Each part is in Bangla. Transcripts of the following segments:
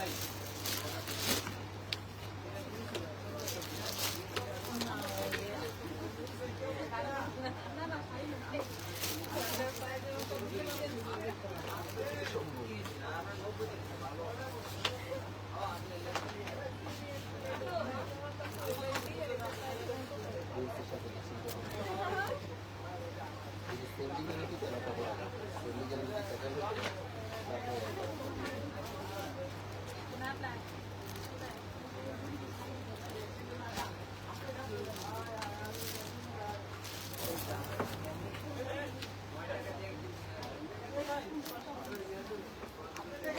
সেম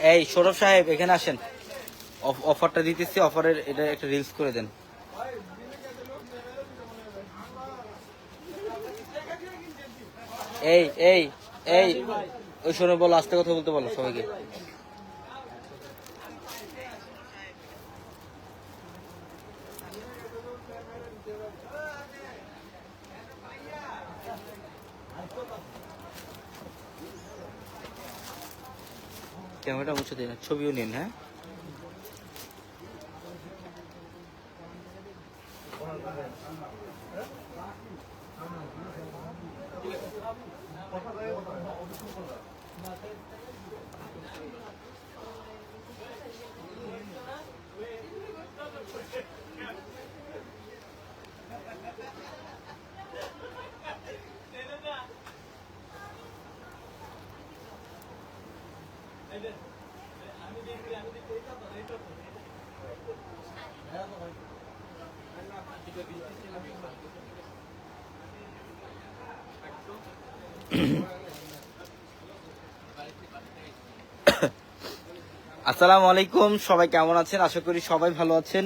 এই সৌরভ সাহেব, এখানে আসেন। অফ- অফারটা দিতেছি, অফারের এটা একটা রিলস করে দেন। এই এই এই, ওই সৌরভ বলো, আস্তে কথা বলতে বলো সবাইকে। ক্যামেরাটা মুছে দিন ছবিও নিন হ্যাঁ? আসসালামু আলাইকুম, সবাই কেমন আছেন? আশা করি সবাই ভালো আছেন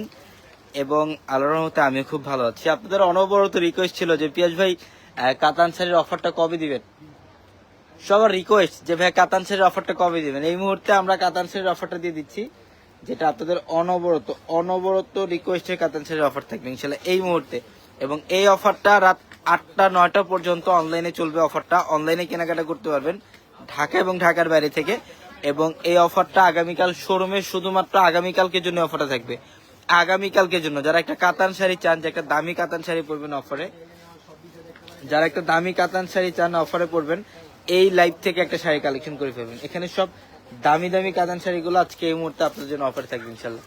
এবং আল্লাহর রহমতে আমি খুব ভালো আছি। আপনাদের অনবরত রিকোয়েস্ট ছিল যে, পিয়াজ ভাই কাতান শাড়ির অফারটা কবে দিবেন? সবার রিকোয়েস্ট যে, ভাই, কাতান শাড়ির অফারটা কবে দিবেন? এই মুহূর্তে আমরা কাতান শাড়ির অফারটা দিয়ে দিচ্ছি, যেটা আপনাদের অনবরত অনবরত রিকোয়েস্টের কাতান শাড়ির অফার থাকবে, ইনশাল্লাহ, এই মুহূর্তে। এবং এই অফারটা রাত আটটা, নয়টা পর্যন্ত অনলাইনে চলবে অফারটা অনলাইনে কেনাকাটা করতে পারবেন ঢাকা এবং ঢাকার বাইরে থেকে। এবং এই অফারটা আগামীকাল শোরুমে শুধুমাত্র আগামীকালকে জন্য অফারটা থাকবে। আগামীকালকে জন্য। যারা একটা কাতান শাড়ি চান যে একটা দামি কাতান শাড়ি পরবেন অফারে যারা একটা দামি কাতান শাড়ি চান অফারে পরবেন, এই লাইভ থেকে একটা শাড়ি কালেকশন করে ফেলবেন। এখানে সব দামি দামি কাতান শাড়িগুলো আজকে এই মুহূর্তে আপনার জন্য অফার থাকবে ইনশাল্লাহ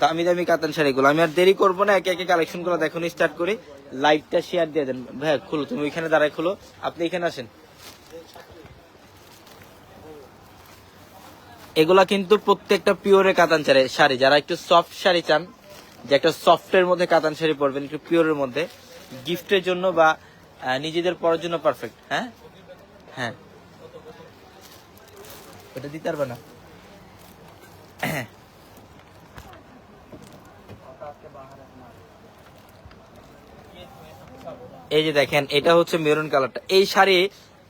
দামি দামি কাতান শাড়িগুলো। আমি আর দেরি করব না, একে একে কালেকশনগুলো দেখুন স্টার্ট করি। লাইভটা শেয়ার দিয়ে দেন। ভাই, খুলো, তুমি ওইখানে দাঁড়ায় খুলো। আপনি এখানে আসেন। এগুলা কিন্তু প্রত্যেকটা পিওরের কাতান শাড়ি যারা একটু সফট শাড়ি চান, যে একটা সফটের মধ্যে কাতান শাড়ি পরবেন, একটু পিওরের মধ্যে গিফটের জন্য বা নিজেদের পরার জন্য পারফেক্ট হ্যাঁ? হ্যাঁ। ওটা দিতে পারবে না। এই যে দেখেন, এটা হচ্ছে মেরুন কালারটা এই শাড়ি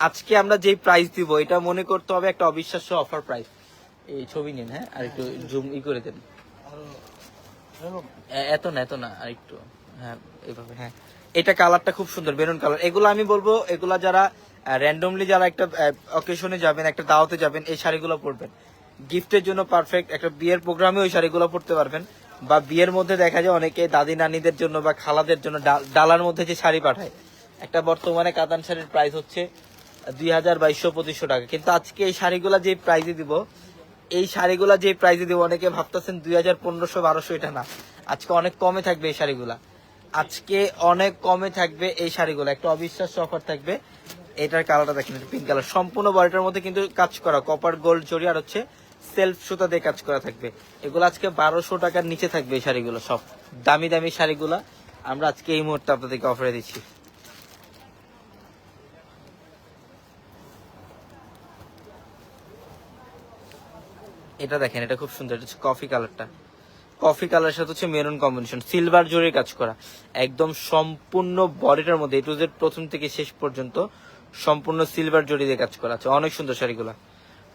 আজকে আমরা যেই প্রাইস দিব, এটা মনে করতে হবে একটা অবিশ্বাস্য অফার প্রাইস এই ছবি নিন হ্যাঁ আর একটু জুম ই করে দেন। এত না এত না, আর একটু হ্যাঁ এইভাবে হ্যাঁ। এটা কালারটা খুব সুন্দর বেরুন কালার এগুলো আমি বলব, এগুলা যারা র্যান্ডমলি যারা একটা অকেশনে যাবেন, একটা দাওয়াতে যাবেন, এই শাড়িগুলো পরবেন। গিফটের জন্য পারফেক্ট একটা বিয়ের প্রোগ্রামে ওই শাড়িগুলো পরতে পারবেন। বা বিয়ের মধ্যে দেখা যায় অনেকে দাদি নানিদের জন্য বা খালাদের জন্য ডালার মধ্যে যে শাড়ি পাঠায়। একটা বর্তমানে কাতান শাড়ির প্রাইস হচ্ছে দুই হাজার বাইশশো পঁচিশশো টাকা। কিন্তু আজকে এই শাড়িগুলা যে প্রাইজে দিব, এই শাড়িগুলা যে প্রাইজে দিব, অনেকে ভাবতেছেন দুই হাজার পনেরোশো বারোশো এটা না। আজকে অনেক কমে থাকবে এই শাড়িগুলা। আজকে অনেক কমে থাকবে এই শাড়িগুলো। একটা অবিশ্বাস্য অফার থাকবে। এটার কালারটা দেখেন পিঙ্ক কালার সম্পূর্ণ বডিটার মধ্যে কিন্তু কাজ করা কপার গোল্ড জড়ি আর হচ্ছে সেলফ সুতা দিয়ে কাজ করা থাকবে। এগুলো আজকে বারোশো টাকার নিচে থাকবে শাড়িগুলো, সব দামি দামি শাড়িগুলো। আমরা আজকে এই মুহূর্তে আপনাদেরকে অফারে দিচ্ছি। এটা দেখেন, এটা খুব সুন্দর, এটা হচ্ছে কফি কালারটা কফি কালার সাথে হচ্ছে মেরুন কম্বিনেশন সিলভার জোরে কাজ করা। একদম সম্পূর্ণ বডিটার মধ্যে টু জেড প্রথম থেকে শেষ পর্যন্ত সম্পূর্ণ সিলভার জোরে দিয়ে কাজ করা আছে। অনেক সুন্দর শাড়িগুলা।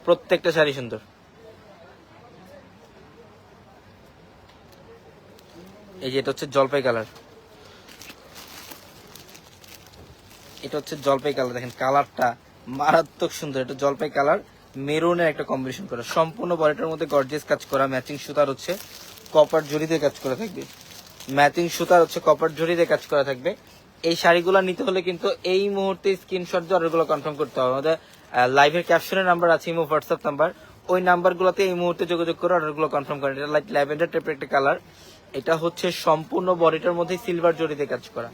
প্রত্যেকটা শাড়ি সুন্দর। এই যে এটা হচ্ছে জলপাই কালার। এটা হচ্ছে জলপাই কালার, দেখেন কালারটা মারাত্মক সুন্দর। এটা জলপাই কালার, মেরুনের একটা কম্বিনেশন করা। সম্পূর্ণ বডিটার মধ্যে গর্জিয়াস কাজ করা ম্যাচিং সুতার হচ্ছে কপার জড়ি দিয়ে কাজ করা থাকবে। ম্যাচিং সুতার হচ্ছে কপার জড়ি দিয়ে কাজ করা থাকবে। এই শাড়িগুলো নিতে হলে কিন্তু এই মুহূর্তে স্ক্রিনশট দিয়ে অর্ডারগুলো কনফার্ম করতে হবে। আমাদের লাইভের ক্যাপশনের নাম্বার আছে, ইমো হোয়াটসঅ্যাপ নাম্বার ওই নাম্বারগুলোতে এই মুহূর্তে যোগাযোগ করে অর্ডারগুলো কনফার্ম করেন। এটা লাইক ল্যাভেন্ডার টাইপের একটা কালার এটা হচ্ছে সম্পূর্ণ বডিটার মধ্যে সিলভার দিয়ে কাজ করা।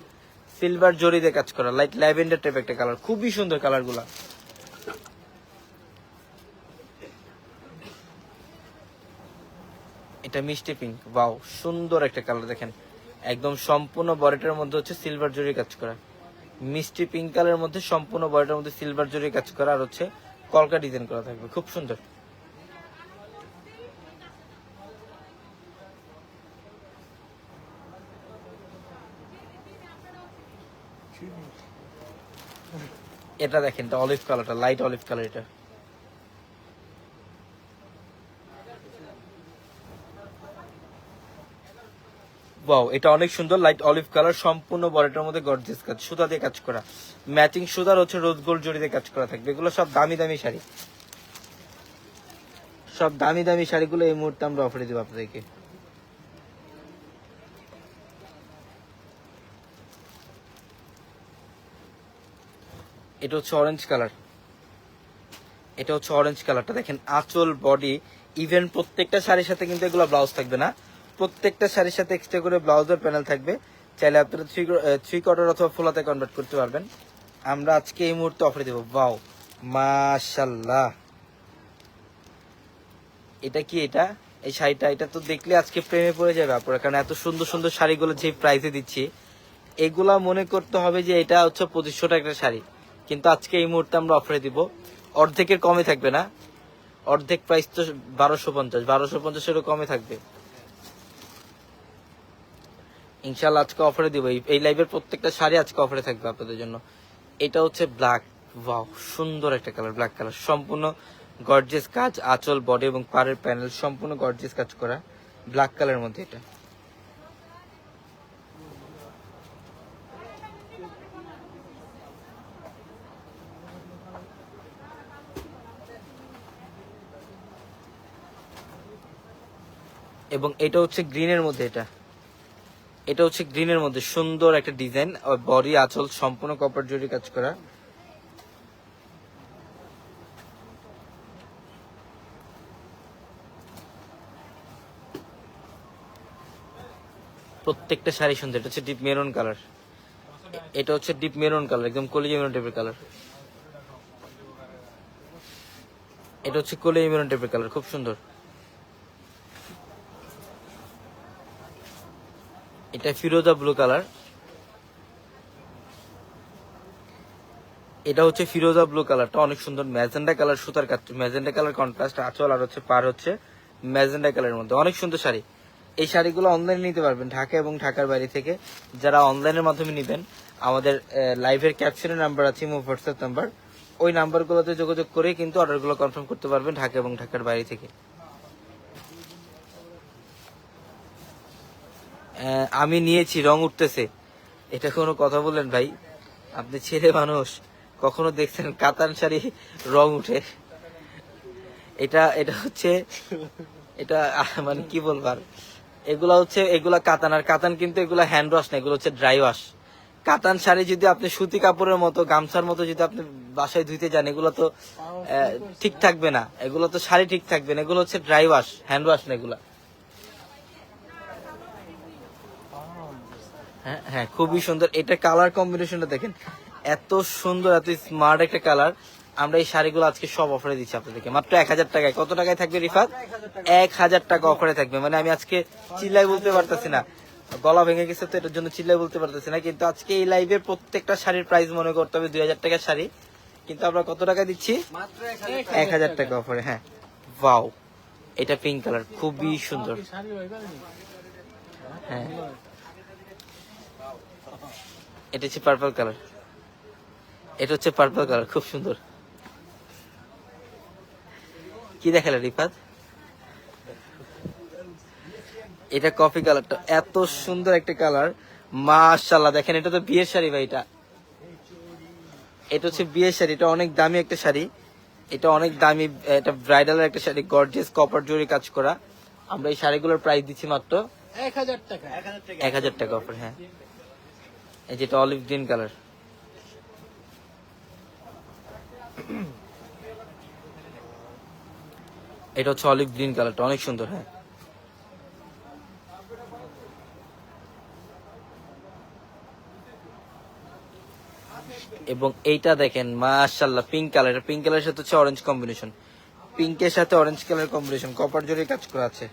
সিলভার দিয়ে কাজ করা লাইক ল্যাভেন্ডার টাইপ একটা কালার খুবই সুন্দর কালারগুলা এটা মিষ্টি পিঙ্ক বাও সুন্দর একটা কালার দেখেন। একদম সম্পূর্ণ বডিটার মধ্যে হচ্ছে সিলভার জরি কাজ করা। মিষ্টি পিঙ্ক কালারের মধ্যে সম্পূর্ণ বডিটার মধ্যে সিলভার জরি কাজ করা আর হচ্ছে কলকা ডিজাইন করা থাকবে। খুব সুন্দর। এটা দেখেন, এটা অলিভ কালারটা লাইট অলিভ কালার এটা। ওয়াও এটা অনেক সুন্দর লাইট অলিভ কালার সম্পূর্ণ বডিটার মধ্যে গর্জিয়াস কাজ, সুতা দিয়ে কাজ করা। ম্যাচিং সুতার হচ্ছে রোজ গোল্ড জড়ি দিয়ে কাজ করা থাকবে। এগুলো সব দামি দামি শাড়ি। সব দামি দামি শাড়িগুলো এই মুহূর্তে আমরা অফারে দেবো আপনাদেরকে। এটা হচ্ছে অরেঞ্জ কালার এটা হচ্ছে অরেঞ্জ কালারটা দেখেন, আঁচল বডি ইভেন প্রত্যেকটা শাড়ির সাথে কিন্তু এগুলো ব্লাউজ থাকবে না। প্রত্যেকটা শাড়ির সাথে এক্সট্রা করে ব্লাউজের প্যানেল থাকবে। চাইলে আপনারা থ্রি থ্রি কোয়ার্টার অথবা ফোলাতে কনভার্ট করতে পারবেন। আমরা আজকে এই মুহূর্তে অফার দেবো। বাও মাশাল্লাহ এটা কি এটা? এই শাড়িটা, এটা তো দেখলে আজকে প্রেমে পড়ে যাবে আপনারা কারণ এত সুন্দর সুন্দর শাড়িগুলো যে প্রাইসে দিচ্ছি, এগুলা মনে করতে হবে যে এটা হচ্ছে পঁচিশশো টাকার শাড়ি। কিন্তু আজকে এই মুহূর্তে আমরা অফারে দিব। অর্ধেকের কমে থাকবে না। অর্ধেক প্রাইস তো বারোশো পঞ্চাশ। বারোশো পঞ্চাশেরও কমে থাকবে। ইনশাল্লাহ আজকে অফারে দিব। এই- লাইভের প্রত্যেকটা শাড়ি আজকে অফারে থাকবে আপনাদের জন্য। এটা হচ্ছে ব্ল্যাক ওয়াও সুন্দর একটা কালার ব্ল্যাক কালার সম্পূর্ণ গর্জেস কাজ, আঁচল বডি এবং পাড়ের প্যানেল সম্পূর্ণ গর্জেস কাজ করা। ব্ল্যাক কালারের মধ্যে এটা। এবং এটা হচ্ছে গ্রিনের মধ্যে এটা। এটা হচ্ছে গ্রিনের মধ্যে সুন্দর একটা ডিজাইন বডি আঁচল সম্পূর্ণ কপার জরি কাজ করা। প্রত্যেকটা শাড়ি সুন্দর, এটা হচ্ছে ডিপ মেরুন কালার এটা হচ্ছে ডিপ মেরুন কালার একদম কলিজা মেরুন টাইপের কালার এটা হচ্ছে কলিজা মেরুন টাইপের কালার খুব সুন্দর। এটা ফিরোজা ব্লু কালার এটা হচ্ছে ফিরোজা ব্লু কালারটা অনেক সুন্দর ম্যাজেন্ডা কালার সুতার কাজ ম্যাজেন্ডা কালার কন্ট্রাস্ট আঁচল আর হচ্ছে পার হচ্ছে ম্যাজেন্ডা কালারের মধ্যে। অনেক সুন্দর শাড়ি। এই শাড়িগুলো অনলাইনে নিতে পারবেন, ঢাকা এবং ঢাকার বাইরে থেকে। যারা অনলাইনের মাধ্যমে নেবেন, আমাদের লাইভের ক্যাপশনের নাম্বার আছে, ইমো হোয়াটসঅ্যাপ নাম্বার ওই নাম্বারগুলোতে যোগাযোগ করে কিন্তু অর্ডারগুলো কনফার্ম করতে পারবেন ঢাকা এবং ঢাকার বাইরে থেকে। আমি নিয়েছি, রং উঠতেছে। এটা কোনো কথা বললেন ভাই? আপনি ছেলে মানুষ, কখনো দেখছেন কাতান শাড়ি রং উঠে? এটা এটা হচ্ছে, এটা মানে কি বলবার এগুলা হচ্ছে, এগুলা কাতান, আর কাতান কিন্তু এগুলা হ্যান্ড ওয়াশ না, এগুলো হচ্ছে ড্রাই ওয়াশ কাতান শাড়ি যদি আপনি সুতি কাপড়ের মতো, গামছার মতো যদি আপনি বাসায় ধুইতে যান, এগুলো তো ঠিক থাকবে না। এগুলো তো শাড়ি ঠিক থাকবে না, এগুলো হচ্ছে ড্রাই ওয়াশ হ্যান্ড ওয়াশ না এগুলা। হ্যাঁ হ্যাঁ খুবই সুন্দর। এটা কালার কম্বিনেশনটা দেখেন এত সুন্দর এত স্মার্ট একটা কালার আমরা এই শাড়িগুলো আজকে সব অফারে দিচ্ছি আপনাদেরকে। মাত্র এক হাজার টাকায়। কত টাকায় থাকবে রিফাত? এক হাজার টাকা অফারে থাকবে। মানে আমি আজকে চিল্লাই বলতে পারতেছি না। গলা ভেঙে গেছে তো এটার জন্য চিল্লাই বলতে পারতেছি না। কিন্তু আজকে এই লাইভে প্রত্যেকটা শাড়ির প্রাইস মনে করতে হবে দুই হাজার টাকার শাড়ি। কিন্তু আমরা কত টাকা দিচ্ছি? এক হাজার টাকা অফারে হ্যাঁ। ওয়াও এটা পিঙ্ক কালার খুবই সুন্দর। হ্যাঁ। এটা হচ্ছে পার্পল কালার এটা হচ্ছে পার্পল কালার খুব সুন্দর। কি দেখালে রিফাত? এটা কফি কালারটা এত সুন্দর একটা কালার মাশাল্লাহ দেখেন এটা তো বিয়ের শাড়ি ভাই এটা। এটা হচ্ছে বিয়ের শাড়ি এটা অনেক দামি একটা শাড়ি। এটা অনেক দামি এটা ব্রাইডালের একটা শাড়ি গর্জিয়াস কপার জরি কাজ করা। আমরা এই শাড়িগুলোর প্রাইস দিচ্ছি মাত্র এক হাজার টাকা এক হাজার টাকা। অফার হ্যাঁ। এই যেটা অলিভ গ্রিন কালার। এটা হচ্ছে অলিভ গ্রিন কালারটা, অনেক সুন্দর হ্যাঁ। এবং এইটা দেখেন মাশাল্লাহ পিঙ্ক কালার পিঙ্ক কালারের সাথে হচ্ছে অরেঞ্জ কম্বিনেশন পিঙ্কের সাথে অরেঞ্জ কালার কম্বিনেশন কপার জরি কাজ করা আছে।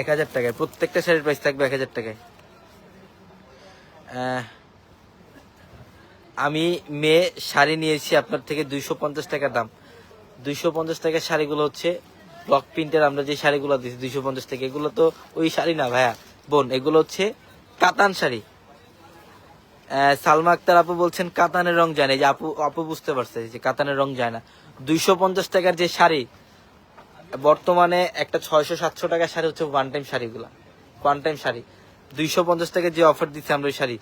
এক হাজার টাকায়। প্রত্যেকটা শাড়ির প্রাইস থাকবে এক হাজার টাকায়। আমি মেয়ে শাড়ি নিয়েছি আপনার থেকে দুইশো পঞ্চাশ টাকা দাম। দুইশো পঞ্চাশ টাকার শাড়িগুলো হচ্ছে ব্লক প্রিন্টের আমরা যে শাড়িগুলো দিচ্ছি দুইশো পঞ্চাশ টাকা। এগুলো তো ওই শাড়ি না ভাইয়া, বোন, এগুলো হচ্ছে কাতান শাড়ি। সালমা আক্তার আপু বলছেন, কাতানের রং যায় না। যে আপু আপু বুঝতে পারছে যে কাতানের রং যায় না। দুইশো পঞ্চাশ টাকার যে শাড়ি বর্তমানে একটা ছয়শো সাতশো টাকার শাড়ি হচ্ছে ওয়ান টাইম শাড়িগুলো। One time sari. দুইশো পঞ্চাশ টাকার যে অফার দিচ্ছে আমরা ওই শাড়ি।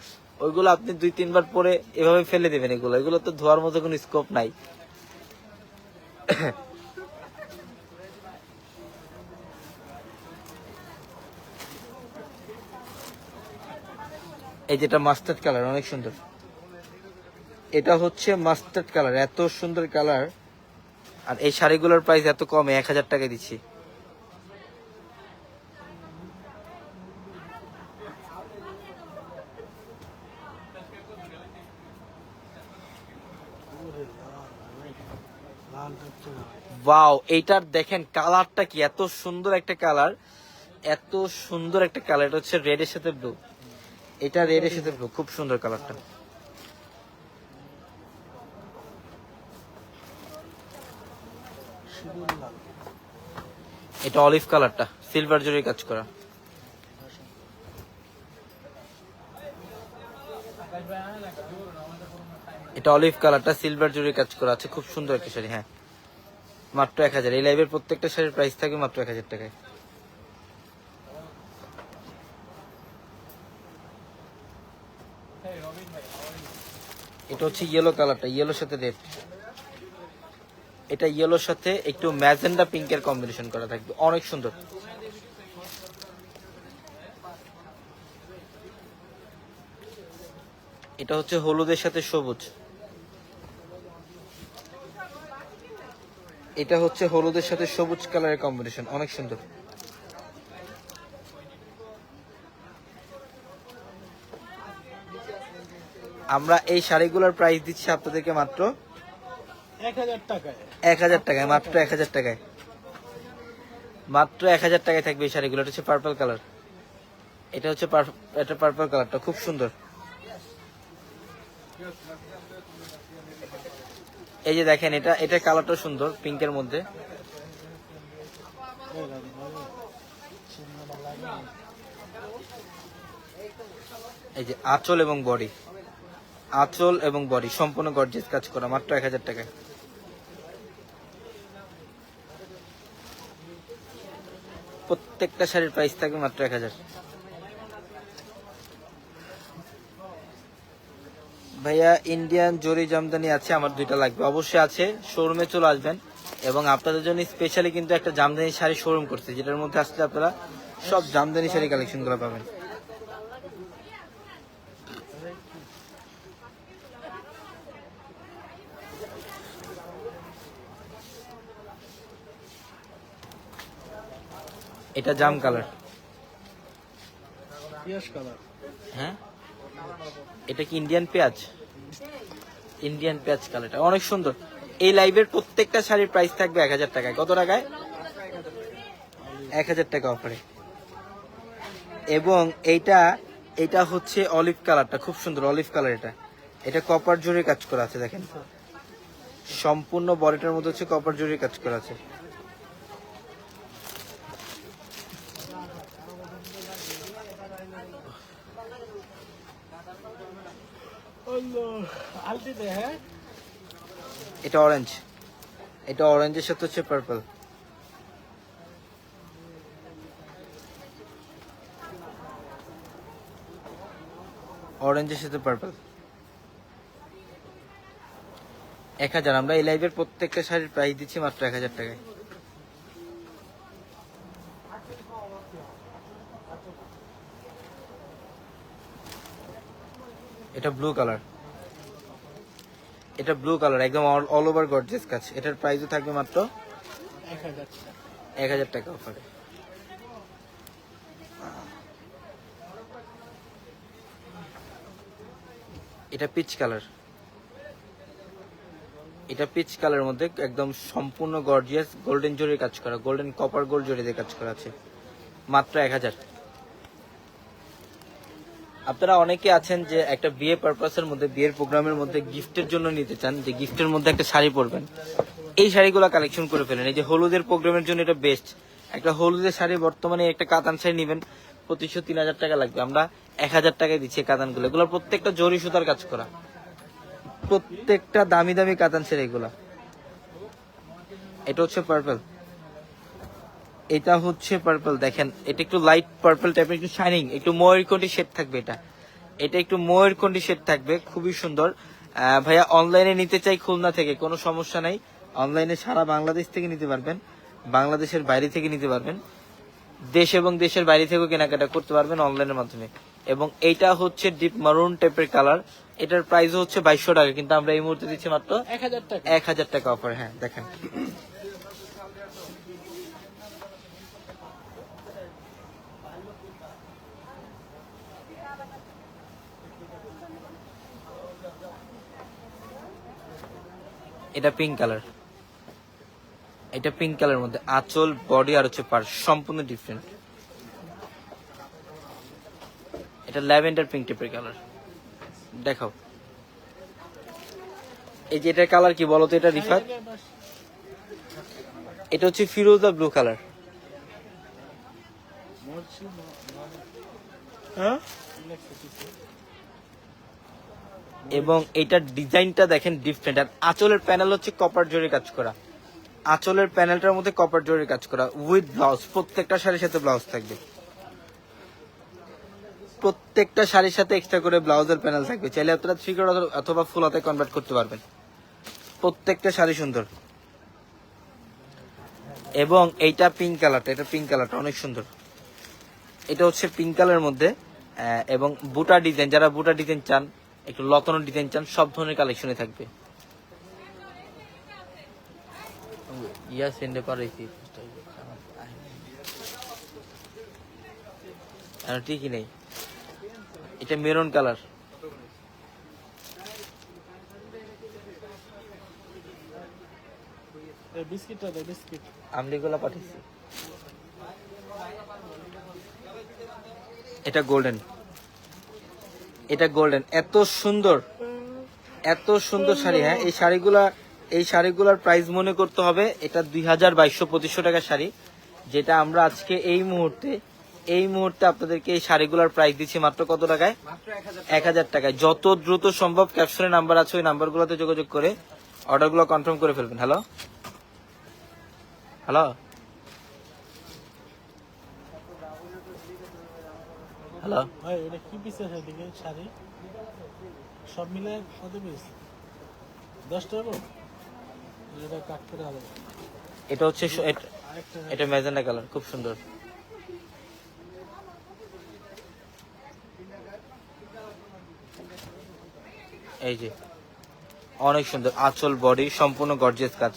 ওইগুলো আপনি দুই, তিনবার পরে এভাবে ফেলে দেবেন এগুলো। এগুলো তো ধোয়ার মতো কোনো স্কোপ নাই। এই যেটা মাস্টার্ড কালার অনেক সুন্দর। এটা হচ্ছে মাস্টার্ড কালার এত সুন্দর কালার আর এই শাড়িগুলোর প্রাইস এত কমে, এক হাজার টাকা দিচ্ছি। ওয়াও এইটার দেখেন কালারটা কি, এত সুন্দর একটা কালার এত সুন্দর একটা কালার এটা হচ্ছে রেড এর সাথে ব্লু এটা রেড এর সাথে ব্লু খুব সুন্দর কালারটা এটা অলিভ কালারটা সিলভার জরি কাজ করা। এটা অলিভ কালারটা সিলভার জরি কাজ করা আছে, খুব সুন্দর একটা শাড়ি হ্যাঁ। মাত্র এক হাজার। এই লাইভের প্রত্যেকটা শাড়ির প্রাইস থাকবে মাত্র এক হাজার টাকায়। এটা হচ্ছে ইয়েলো কালারটা ইয়েলোর সাথে রেড এটা ইয়েলোর সাথে একটু ম্যাজেন্ডা পিঙ্কের কম্বিনেশন করা থাকবে। অনেক সুন্দর। এটা হচ্ছে হলুদের সাথে সবুজ। এটা হচ্ছে হলুদের সাথে সবুজ কালারের কম্বিনেশন অনেক সুন্দর। আমরা এই শাড়িগুলোর প্রাইস দিচ্ছি আপনাদেরকে মাত্র এক হাজার টাকায়। মাত্র এক হাজার টাকায়। মাত্র এক হাজার টাকায় থাকবে হচ্ছে পার্পল কালার এটা হচ্ছে এটা পার্পল কালারটা খুব সুন্দর। এই যে দেখেন, এটা এটা কালারটা সুন্দর পিঙ্কের মধ্যে। এই যে আঁচল এবং বডি আঁচল এবং বডি সম্পূর্ণ গর্জিয়াস কাজ করা, মাত্র এক হাজার টাকায়। প্রত্যেকটা শাড়ির প্রাইস থাকে মাত্র এক হাজার। ভাইয়া ইন্ডিয়ান জরি জামদানি আছে, আমার দুইটা লাগবে। অবশ্যই আছে শোরুমে চলে আসবেন। এবং আপনাদের জন্য স্পেশালি কিন্তু একটা জামদানি শাড়ি শোরুম করছে, যেটার মধ্যে আসলে আপনারা সব জামদানি শাড়ি কালেকশনগুলো পাবেন। এটা জাম কালার। হ্যাঁ? এটা কি ইন্ডিয়ান পেঁয়াজ? ইন্ডিয়ান পেঁয়াজ কালারটা অনেক সুন্দর। এই লাইভের প্রত্যেকটা শাড়ির প্রাইস থাকবে এক হাজার টাকায়। কত টাকায়? এক হাজার টাকা অফারে এবং এইটা এটা হচ্ছে অলিভ কালারটা। খুব সুন্দর অলিভ কালার এটা। এটা কপার জোরে কাজ করা আছে দেখেন। সম্পূর্ণ বডিটার মধ্যে হচ্ছে কপার জরির কাজ করা আছে। এটা অরেঞ্জ এটা অরেঞ্জের সাথে হচ্ছে পার্পল অরেঞ্জের সাথে পার্পল এক হাজার, আমরা এই লাইভের প্রত্যেকটা শাড়ির প্রাইস দিচ্ছি মাত্র এক হাজার টাকায়। এটা ব্লু কালার এটা ব্লু কালার একদম অল ওভার গর্জেস কাজ। এটার প্রাইসও থাকবে মাত্র এক হাজার টাকা অফারে এটা পিচ কালার এটা পিচ কালারের মধ্যে একদম সম্পূর্ণ গর্জিয়াস গোল্ডেন জরির কাজ করা গোল্ডেন কপার গোল্ড জরি দিয়ে কাজ করা আছে। মাত্র এক হাজার। আপনারা অনেকে আছেন যে একটা বিয়ে পারপাসের মধ্যে, বিয়ের প্রোগ্রামের মধ্যে গিফটের জন্য নিতে চান, যে গিফটের মধ্যে একটা শাড়ি পরবেন। এই শাড়িগুলো কালেকশন করে ফেলেন। এই যে হলুদের প্রোগ্রামের জন্য এটা বেস্ট একটা হলুদের শাড়ি বর্তমানে একটা কাতান শাড়ি নেবেন, পঁচিশশো তিন হাজার টাকা লাগবে। আমরা এক হাজার টাকায় দিচ্ছি কাতানগুলো। এগুলো প্রত্যেকটা জরি সুতার কাজ করা। প্রত্যেকটা দামি দামি কাতান শাড়ি এগুলা। এটা হচ্ছে পার্পল এটা হচ্ছে পার্পল দেখেন এটা একটু লাইট পার্পল টাইপের একটু শাইনিং একটু ময়ূরকণ্ঠী শেড থাকবে এটা। এটা একটু ময়ূরকণ্ঠী শেড থাকবে খুবই সুন্দর। ভাইয়া অনলাইনে নিতে চাই খুলনা থেকে কোনো সমস্যা নাই। অনলাইনে সারা বাংলাদেশ থেকে নিতে পারবেন বাংলাদেশের বাইরে থেকে নিতে পারবেন। দেশ এবং দেশের বাইরে থেকেও কেনাকাটা করতে পারবেন অনলাইনের মাধ্যমে। এবং এইটা হচ্ছে ডিপ মারুন টাইপের কালার এটার প্রাইস হচ্ছে বাইশশো টাকা কিন্তু আমরা এই মুহূর্তে দিচ্ছি মাত্র এক হাজার টাকা। এক হাজার টাকা অফার হ্যাঁ দেখেন। এটা পিঙ্ক কালার এটা পিঙ্ক কালার মধ্যে আঁচল বডি আর হচ্ছে পার সম্পূর্ণ ডিফারেন্ট এটা ল্যাভেন্ডার পিঙ্ক টাইপের কালার দেখাও এই যে এটার কালার কি বলতো এটা, রিফাত? এটা হচ্ছে ফিরোজা ব্লু কালার হ্যাঁ? এবং এটার ডিজাইনটা দেখেন ডিফারেন্ট আর আঁচলের প্যানেল হচ্ছে কপার জরির কাজ করা। আঁচলের প্যানেলটার মধ্যে কপার জরির কাজ করা। উইথ ব্লাউজ প্রত্যেকটা শাড়ির সাথে ব্লাউজ থাকবে। প্রত্যেকটা শাড়ির সাথে এক্সট্রা করে ব্লাউজের প্যানেল থাকবে। চাইলে আপনারা থ্রি অথবা ফুল হাতে কনভার্ট করতে পারবেন। প্রত্যেকটা শাড়ি সুন্দর। এবং এইটা পিঙ্ক কালারটা এটা পিঙ্ক কালারটা অনেক সুন্দর। এটা হচ্ছে পিঙ্ক কালারের মধ্যে এবং বুটা ডিজাইন যারা বুটা ডিজাইন চান একটু লতানো ডিজাইন চান সব ধরনের কালেকশনে থাকবে। ইয়া সেন্ডে পারাইছি আর ঠিকই নেই। এটা মেরুন কালার। বিস্কিটটা দে বিস্কিট। আমলিগুলা পাঠিয়েছি। এটা গোল্ডেন এটা গোল্ডেন এত সুন্দর। এত সুন্দর শাড়ি হ্যাঁ? এই শাড়িগুলা, এই শাড়িগুলার প্রাইস মনে করতে হবে, এটা দুই হাজার বাইশশো পঁচিশশো টাকার শাড়ি, যেটা আমরা আজকে এই মুহূর্তে এই মুহূর্তে আপনাদেরকে এই শাড়িগুলার প্রাইস দিচ্ছি মাত্র কত টাকায়? এক হাজার টাকায়। যত দ্রুত সম্ভব ক্যাপশনে নাম্বার আছে, ওই নাম্বারগুলোতে যোগাযোগ করে অর্ডারগুলো কনফার্ম করে ফেলবেন। Hello hello hello. ভাই এটা কি পিস আছে এদিকে? শাড়ি? সব মিলে কত পিস? দশ টাকা এটা কাট করে হবে এটা হচ্ছে এট- ম্যাজেন্ডা কালার খুব সুন্দর। এই যে অনেক সুন্দর আঁচল বডি সম্পূর্ণ গর্জিয়াস কাজ।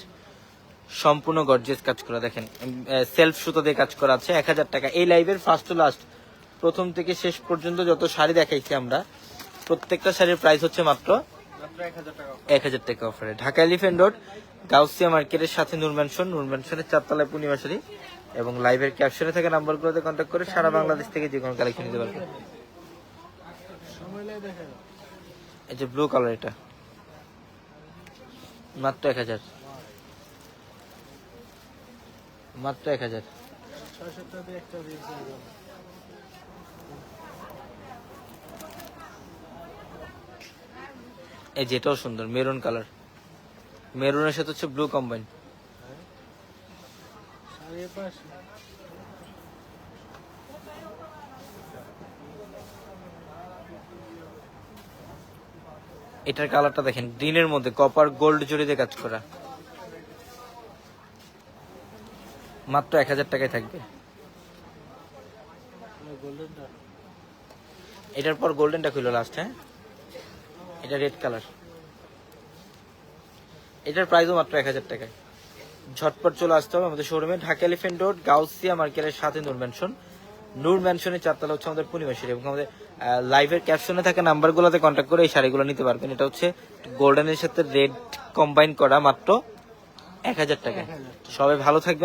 সম্পূর্ণ গর্জিয়াস কাজ করা দেখেন। সেলফ সুতো দিয়ে কাজ করা আছে এক হাজার টাকা। এই লাইভের ফার্স্ট টু লাস্ট প্রথম থেকে শেষ পর্যন্ত যত শাড়ি দেখাইছি আমরা, প্রত্যেকটা শাড়ির প্রাইস হচ্ছে মাত্র এক হাজার টাকা অফারে ঢাকা এলিফেন্ট রোড গাউসিয়া মার্কেটের সাথে নূর ম্যানশন চারতলায় পূর্ণিমাশারি এবং লাইভের ক্যাপশনে থাকা নাম্বারগুলোতে কন্ট্যাক্ট করে সারা বাংলাদেশ থেকে যে কোনো কালেকশন নিতে সময় এই যে ব্লু কালার এটা। মাত্র এক হাজার। মাত্র এক হাজার। এই যেটাও সুন্দর, মেরুন কালার। মেরুনের সাথে হচ্ছে ব্লু কম্বাইন এটার কালারটা দেখেন, গ্রিনের মধ্যে কপার গোল্ড জড়িতে কাজ করা। মাত্র এক হাজার টাকায় থাকবে। এটার পর গোল্ডেনটা খুললো লাস্ট হ্যাঁ? এটা রেড কালার এটার প্রাইসও মাত্র এক হাজার টাকায়। ঝটপট চলে আসতে হবে আমাদের শোরুমে ঢাকা এলিফেন্ট রোড গাউসিয়া মার্কেটের সাথে নূর ম্যানশন নূর ম্যানশনের চারতলা হচ্ছে আমাদের পূর্ণিমা শাড়ি এবং আমাদের লাইভের ক্যাপশনে থাকা নাম্বারগুলোতে কন্ট্যাক্ট করে এই শাড়িগুলো নিতে পারবেন। এটা হচ্ছে গোল্ডেনের সাথে রেড কম্বাইন করা মাত্র এক হাজার টাকায়। সবাই ভালো থাকবে